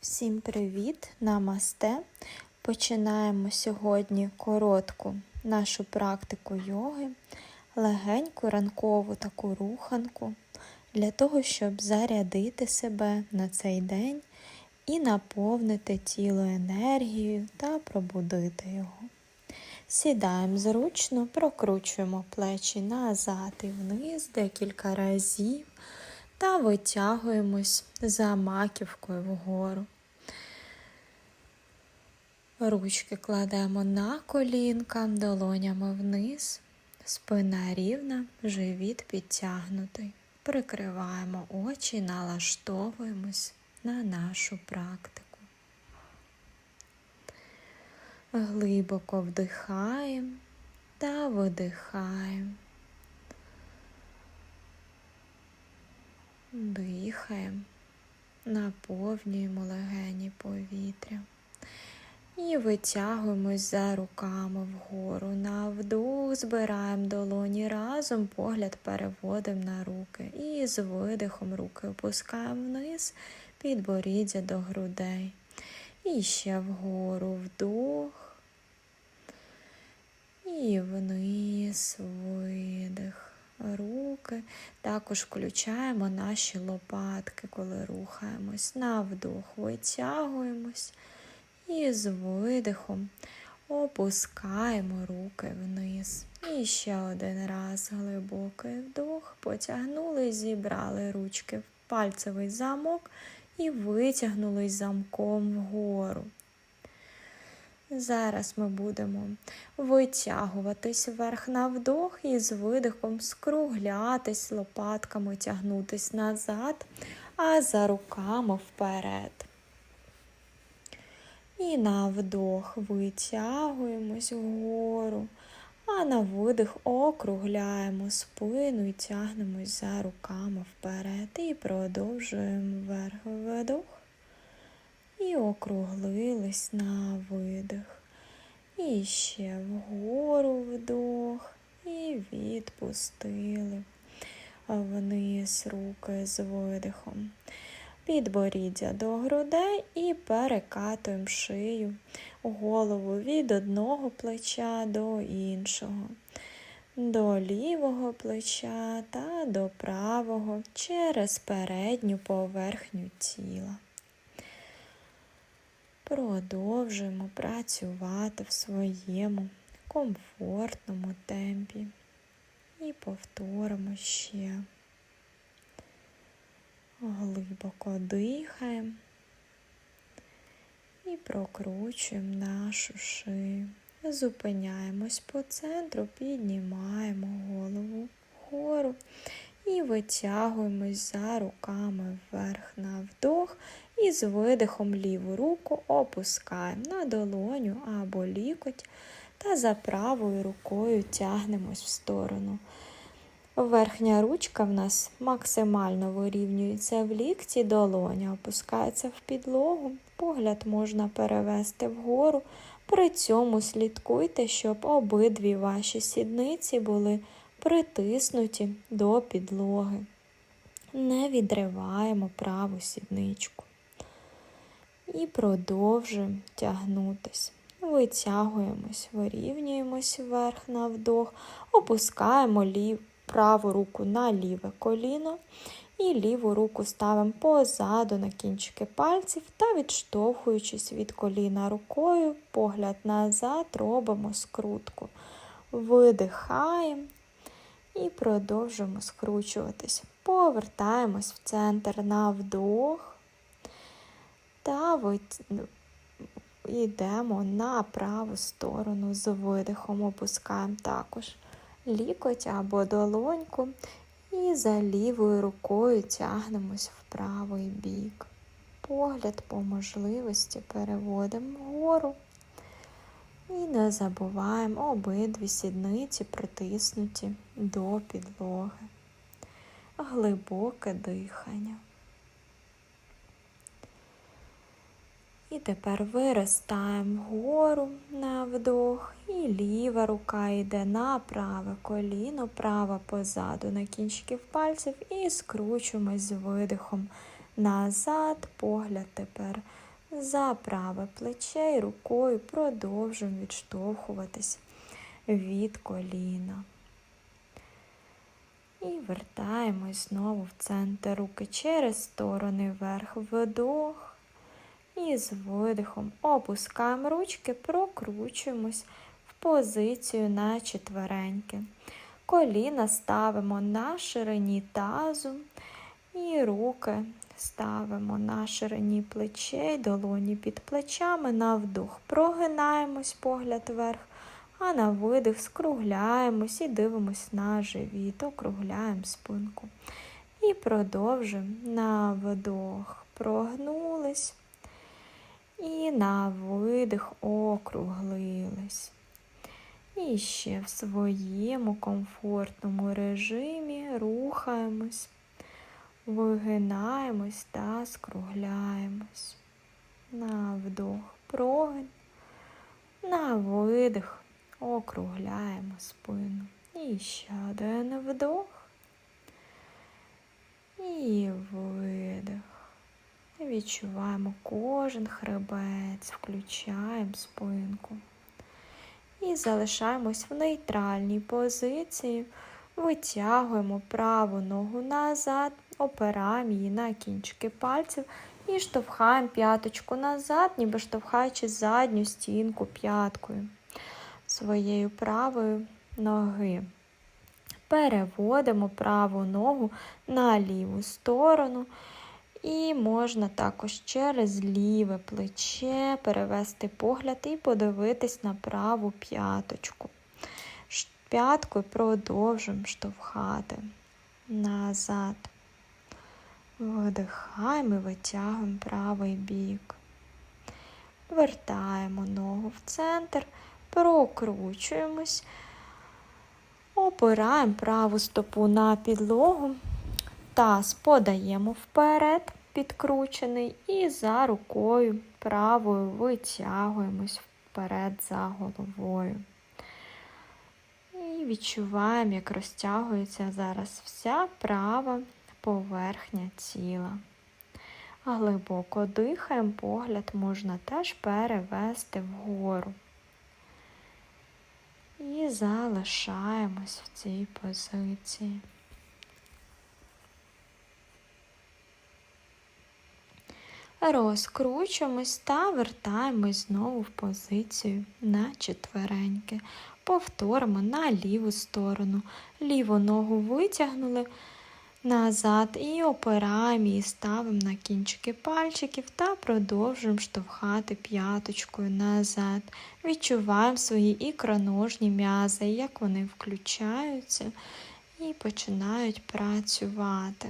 Всім привіт! Намасте! Починаємо сьогодні коротку нашу практику йоги, легеньку ранкову таку руханку для того, щоб зарядити себе на цей день і наповнити тіло енергією та пробудити його. Сідаємо зручно, прокручуємо плечі назад і вниз декілька разів та витягуємось за маківкою вгору. Ручки кладемо на колінка, долонями вниз, спина рівна, живіт підтягнутий. Прикриваємо очі, налаштовуємось на нашу практику. Глибоко вдихаємо та видихаємо. Дихаємо, наповнюємо легені повітря і витягуємось за руками вгору. На вдох збираємо долоні разом, погляд переводимо на руки. І з видихом руки опускаємо вниз, підборіддя до грудей. І ще вгору вдох. І вниз видих руки. Також включаємо наші лопатки, коли рухаємось. На вдох витягуємось і з видихом опускаємо руки вниз. І ще один раз глибокий вдох. Потягнули, зібрали ручки в пальцевий замок і витягнули замком вгору. Зараз ми будемо витягуватись вверх на вдох і з видихом скруглятись лопатками, тягнутись назад, а за руками вперед. І на вдох витягуємось вгору, а на видих округляємо спину і тягнемось за руками вперед. І продовжуємо вверх вдох. І округлились на видих. І ще вгору вдох. І відпустили вниз руки з видихом. Підборіддя до грудей і перекатуємо шию, голову від одного плеча до іншого, до лівого плеча та до правого через передню поверхню тіла. Продовжуємо працювати в своєму комфортному темпі і повторимо ще. Глибоко дихаємо і прокручуємо нашу шию. Зупиняємось по центру, піднімаємо голову вгору і витягуємось за руками вверх на вдох і з видихом ліву руку опускаємо на долоню або лікоть та за правою рукою тягнемось в сторону. Верхня ручка в нас максимально вирівнюється в лікті, долоня опускається в підлогу, погляд можна перевести вгору. При цьому слідкуйте, щоб обидві ваші сідниці були притиснуті до підлоги. Не відриваємо праву сідничку. І продовжуємо тягнутися. Витягуємось, вирівнюємось вверх на вдох, опускаємо лів, праву руку на ліве коліно і ліву руку ставимо позаду на кінчики пальців та, відштовхуючись від коліна рукою, погляд назад, робимо скрутку. Видихаємо і продовжуємо скручуватись. Повертаємось в центр на вдох та йдемо на праву сторону з видихом, опускаємо також лікоть або долоньку і за лівою рукою тягнемось в правий бік. Погляд по можливості переводимо вгору. І не забуваємо обидві сідниці притиснуті до підлоги. Глибоке дихання. І тепер виростаємо вгору на вдох, і ліва рука йде на праве коліно, права позаду на кінчиків пальців і скручуємось з видихом назад, погляд тепер за праве плече і рукою продовжуємо відштовхуватись від коліна. І вертаємось знову в центр руки через сторони вверх вдох. І з видихом опускаємо ручки, прокручуємось в позицію на четвереньки. Коліна ставимо на ширині тазу і руки ставимо на ширині плечей, долоні під плечами на вдох. Прогинаємось погляд вверх, а на видих скругляємось і дивимось на живіт, округляємо спинку. І продовжуємо на вдох. Прогнулись. І на видих округлились. І ще в своєму комфортному режимі рухаємось, вигинаємось та скругляємось. На вдох прогин, на видих округляємо спину. І ще один вдох. І видих. Відчуваємо кожен хребець, включаємо спинку. І залишаємось в нейтральній позиції. Витягуємо праву ногу назад, опираємо її на кінчики пальців і штовхаємо п'яточку назад, ніби штовхаючи задню стінку п'яткою своєю правою ноги. Переводимо праву ногу на ліву сторону. І можна також через ліве плече перевести погляд і подивитись на праву п'яточку. П'яткою продовжуємо штовхати назад. Видихаємо і витягуємо правий бік. Вертаємо ногу в центр, прокручуємось, опираємо праву стопу на підлогу. Таз подаємо вперед, підкручений, і за рукою правою витягуємось вперед за головою. І відчуваємо, як розтягується зараз вся права поверхня тіла. Глибоко дихаємо, погляд можна теж перевести вгору. І залишаємось в цій позиції. Розкручуємось та вертаємось знову в позицію на четвереньки. Повторимо на ліву сторону. Ліву ногу витягнули назад і опираємо її, ставимо на кінчики пальчиків та продовжуємо штовхати п'яточкою назад. Відчуваємо свої ікроножні м'язи, як вони включаються і починають працювати.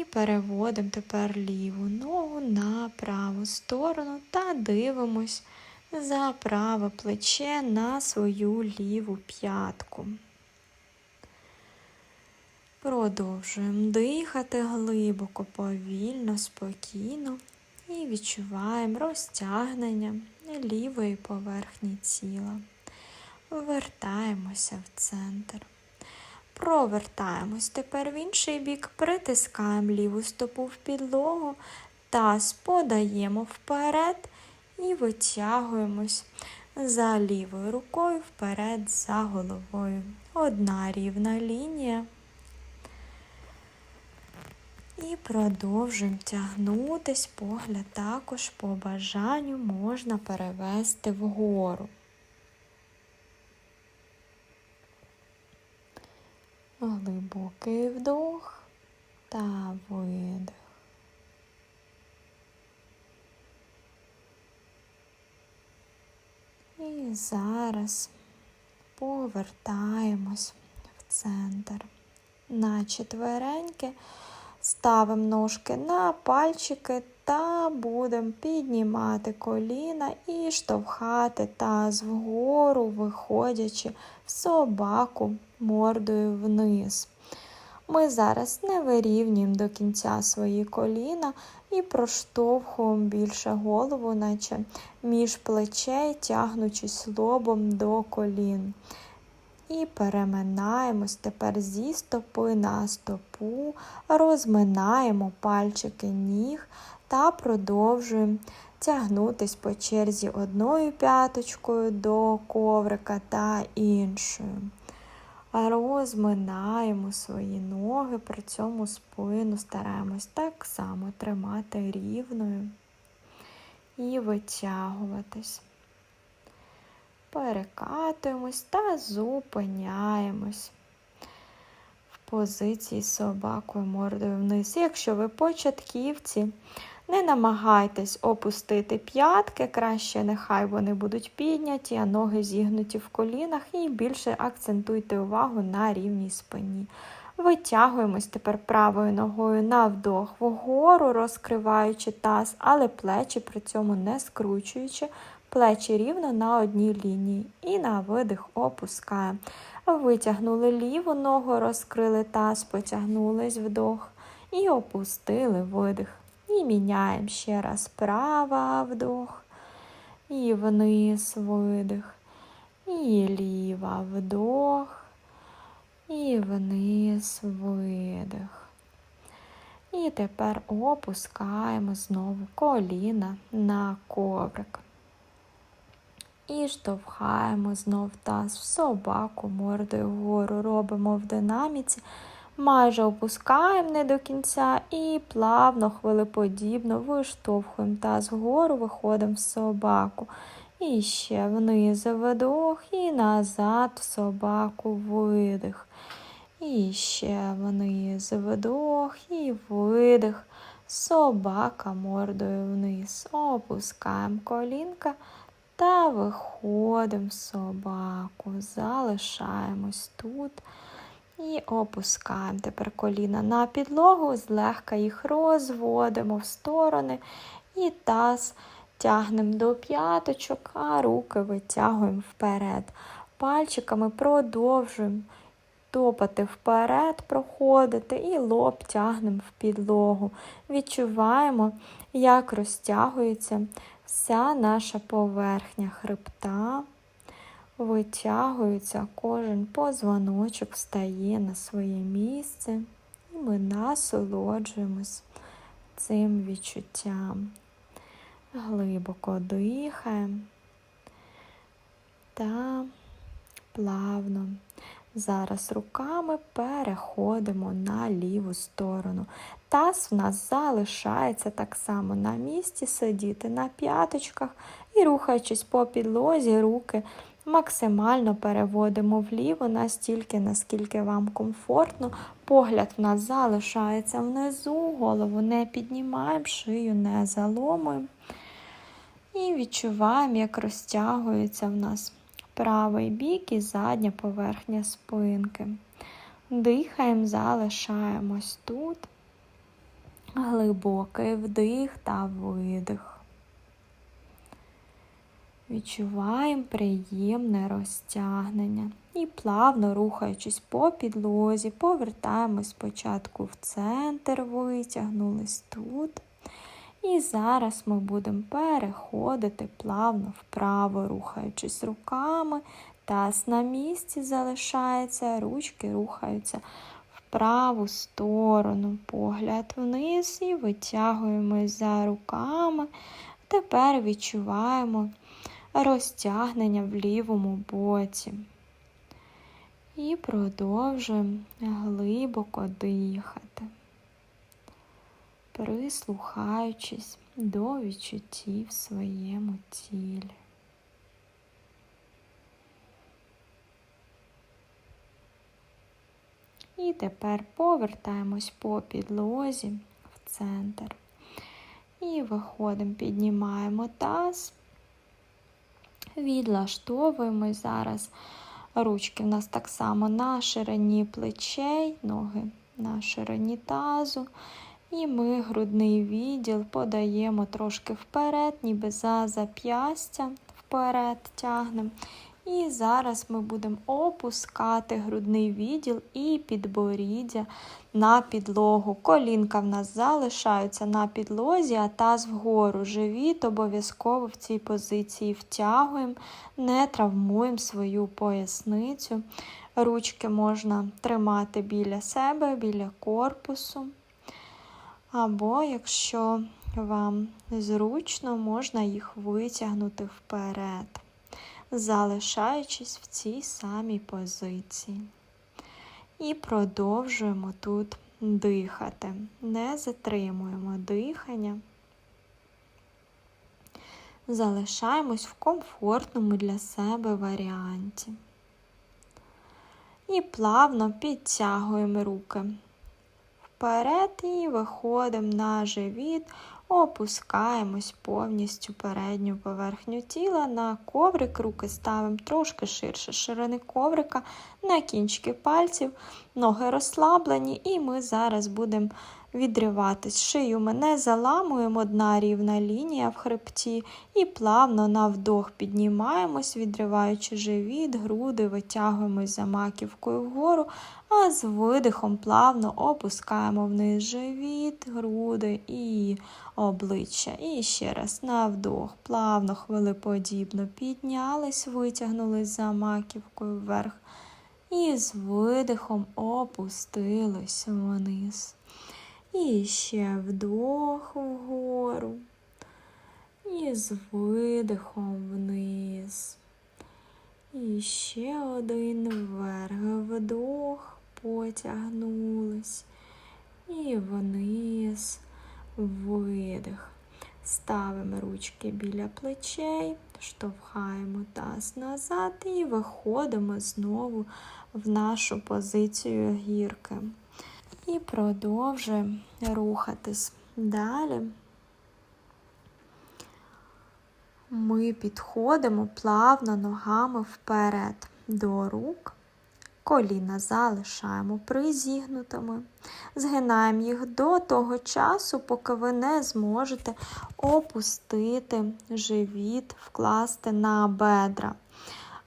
І переводимо тепер ліву ногу на праву сторону та дивимось за праве плече на свою ліву п'ятку. Продовжуємо дихати глибоко, повільно, спокійно і відчуваємо розтягнення лівої поверхні тіла. Вертаємося в центр. Провертаємось тепер в інший бік, притискаємо ліву стопу в підлогу, таз подаємо вперед і витягуємось за лівою рукою вперед за головою. Одна рівна лінія. І продовжуємо тягнутись, погляд також по бажанню можна перевести вгору. Глибокий вдох та видих. І зараз повертаємось в центр. На четвереньки ставимо ножки на пальчики та будемо піднімати коліна і штовхати таз вгору, виходячи в собаку мордою вниз. Ми зараз не вирівнюємо до кінця свої коліна і проштовхуємо більше голову, наче між плечей, тягнучись лобом до колін. І переминаємось тепер зі стопи на стопу, розминаємо пальчики ніг та продовжуємо тягнутись по черзі одною п'яточкою до коврика та іншою. Розминаємо свої ноги, при цьому спину стараємось так само тримати рівною і витягуватись. Перекатуємось та зупиняємось в позиції з собакою мордою вниз. Якщо ви початківці, не намагайтесь опустити п'ятки, краще нехай вони будуть підняті, а ноги зігнуті в колінах, і більше акцентуйте увагу на рівній спині. Витягуємось тепер правою ногою на вдох вгору, розкриваючи таз, але плечі при цьому не скручуючи, плечі рівно на одній лінії. І на видих опускаємо. Витягнули ліву ногу, розкрили таз, потягнулись вдох і опустили видих. І міняємо ще раз права вдох. І вниз видих. І ліва вдох. І вниз видих. І тепер опускаємо знову коліна на коврик. І штовхаємо знов таз в собаку, мордою вгору робимо в динаміці. Майже опускаємо не до кінця і плавно, хвилеподібно виштовхуємо таз вгору, виходимо в собаку. І ще вниз вдох і назад в собаку видих. І ще вниз вдох і видих. Собака мордою вниз. Опускаємо колінка та виходимо собаку. Залишаємось тут. І опускаємо тепер коліна на підлогу, злегка їх розводимо в сторони і таз тягнемо до п'яточок, а руки витягуємо вперед. Пальчиками продовжуємо топати вперед, проходити і лоб тягнемо в підлогу. Відчуваємо, як розтягується вся наша поверхня хребта витягується, кожен позвоночок встає на своє місце, і ми насолоджуємось цим відчуттям. Глибоко дихаємо та плавно. Зараз руками переходимо на ліву сторону. Таз в нас залишається так само на місці сидіти на п'яточках і, рухаючись по підлозі, руки Максимально переводимо вліво настільки, наскільки вам комфортно. Погляд в нас залишається внизу, голову не піднімаємо, шию не заломуємо. І відчуваємо, як розтягується в нас правий бік і задня поверхня спинки. Дихаємо, залишаємось тут. Глибокий вдих та видих. Відчуваємо приємне розтягнення. І плавно рухаючись по підлозі, повертаємось спочатку в центр, витягнулись тут. І зараз ми будемо переходити плавно вправо, рухаючись руками. Таз на місці залишається, ручки рухаються в праву сторону, погляд вниз і витягуємось за руками. Тепер відчуваємо розтягнення в лівому боці. І продовжуємо глибоко дихати, прислухаючись до відчуттів в своєму тілі. І тепер повертаємось по підлозі в центр. І виходимо, піднімаємо таз. Відлаштовуємо зараз ручки в нас так само на ширині плечей, ноги на ширині тазу. І ми грудний відділ подаємо трошки вперед, ніби за зап'ястя вперед тягнемо. І зараз ми будемо опускати грудний відділ і підборіддя на підлогу. Колінка в нас залишаються на підлозі, а таз вгору. Живіт обов'язково в цій позиції втягуємо, не травмуємо свою поясницю. Ручки можна тримати біля себе, біля корпусу. Або, якщо вам зручно, можна їх витягнути вперед, залишаючись в цій самій позиції. І продовжуємо тут дихати. Не затримуємо дихання. Залишаємось в комфортному для себе варіанті. І плавно підтягуємо руки вперед і виходимо на живіт, опускаємось повністю передню поверхню тіла на коврик, руки ставимо трошки ширше ширини коврика, на кінчики пальців, ноги розслаблені, і ми зараз будемо відриватись. Шию ми не заламуємо, одна рівна лінія в хребті, і плавно на вдох піднімаємось, відриваючи живіт, груди, витягуємось за маківкою вгору, а з видихом плавно опускаємо вниз живіт, груди і обличчя. І ще раз на вдох, плавно, хвилеподібно піднялись, витягнулись за маківкою вверх. І з видихом опустились вниз. І ще вдох вгору. І з видихом вниз. І ще один вверх. Вдох, потягнулись. І вниз, видих. Ставимо ручки біля плечей, штовхаємо таз назад і виходимо знову в нашу позицію гірки. І продовжуємо рухатись далі. Ми підходимо плавно ногами вперед до рук, коліна залишаємо призігнутими, згинаємо їх до того часу, поки ви не зможете опустити живіт, вкласти на бедра.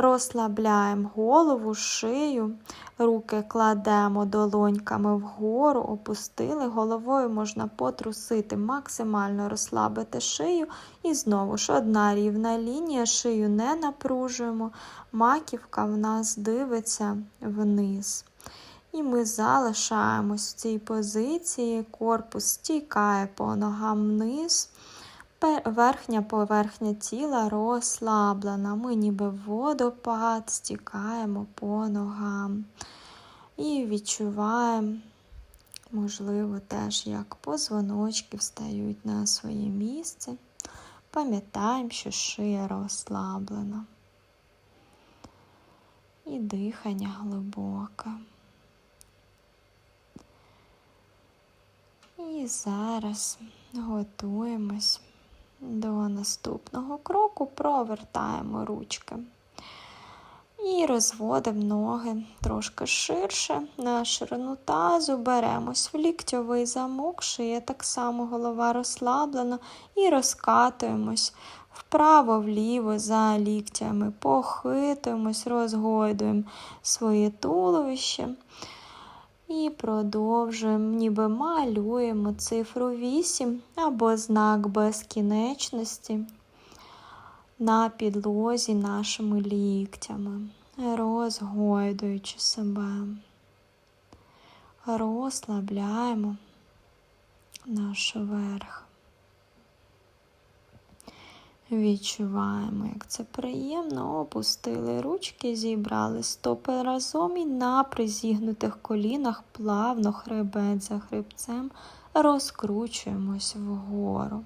Розслабляємо голову, шию, руки кладемо долоньками вгору, опустили. Головою можна потрусити, максимально розслабити шию. І знову ж одна рівна лінія, шию не напружуємо, маківка в нас дивиться вниз. І ми залишаємось в цій позиції, корпус стікає по ногам вниз. Верхня поверхня тіла розслаблена. Ми ніби водопад стікаємо по ногам. І відчуваємо, можливо, теж, як позвоночки встають на своє місце. Пам'ятаємо, що шия розслаблена. І дихання глибоке. І зараз готуємось до наступного кроку провертаємо ручки. І розводимо ноги трошки ширше на ширину тазу, беремось в ліктьовий замок, шия так само голова розслаблена, і розкатуємось вправо-вліво за ліктями, похитуємось, розгойдуємо своє туловище. І продовжуємо, ніби малюємо цифру 8 або знак безкінечності на підлозі нашими ліктями, розгойдуючи себе, розслабляємо наш верх. Відчуваємо, як це приємно, опустили ручки, зібрали стопи разом і на призігнутих колінах плавно хребет за хребцем розкручуємось вгору.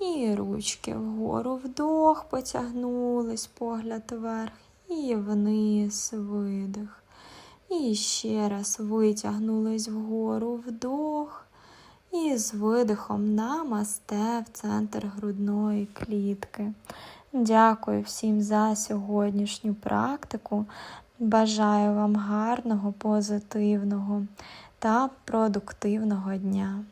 І ручки вгору вдох, потягнулись, погляд вверх і вниз видих. І ще раз витягнулись вгору вдох. І з видихом намасте в центр грудної клітки. Дякую всім за сьогоднішню практику. Бажаю вам гарного, позитивного та продуктивного дня.